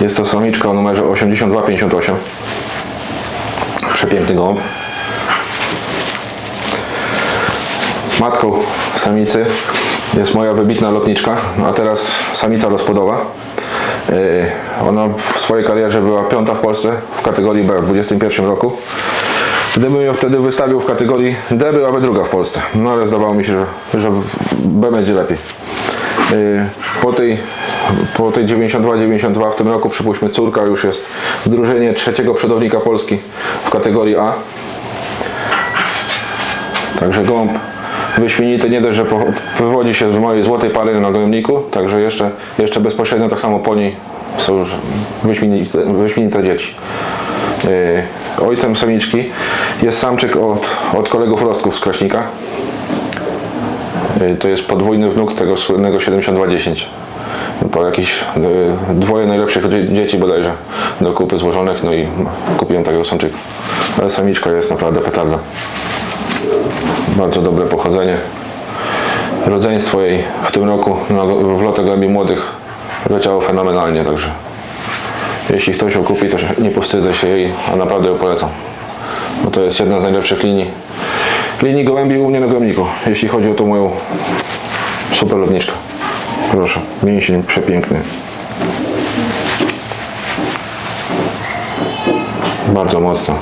Jest to samiczka o numerze 8258. Przepiękny gołąb. Matką samicy jest moja wybitna lotniczka, a teraz samica rozpłodowa. Yy, Ona w swojej karierze była piąta w Polsce w kategorii B w 2021 roku. Gdybym ją wtedy wystawił w kategorii D, byłaby druga w Polsce. No ale zdawało mi się, że, B będzie lepiej. Yy, Po tej, po tej 92-92 w tym roku, przypuśćmy, córka już jest w drużynie trzeciego przodownika Polski w kategorii A. Także gołąb wyśmienity nie dość, że wywodzi się z mojej złotej pary na gołębniku, także jeszcze, jeszcze bezpośrednio tak samo po niej są już wyśmienite, wyśmienite dzieci. Yy, ojcem samiczki jest samczyk od, od kolegów Rostków z Kraśnika. Yy, to jest podwójny wnuk tego słynnego 7210. Po jakieś yy, dwoje najlepszych dzie- dzieci bodajże do kupy złożonych, no i kupiłem takiego samczyka. Ale samiczka jest naprawdę petarda. Bardzo dobre pochodzenie. Rodzeństwo jej w tym roku na, w lotach głębi młodych leciało fenomenalnie, także jeśli ktoś ją kupi, to nie powstydzę się jej, a naprawdę ją polecam. Bo to jest jedna z najlepszych linii linii gołębi u mnie na gołębniku, jeśli chodzi o tą moją super lotniczkę. Proszę, mięsień przepiękny. Bardzo mocno.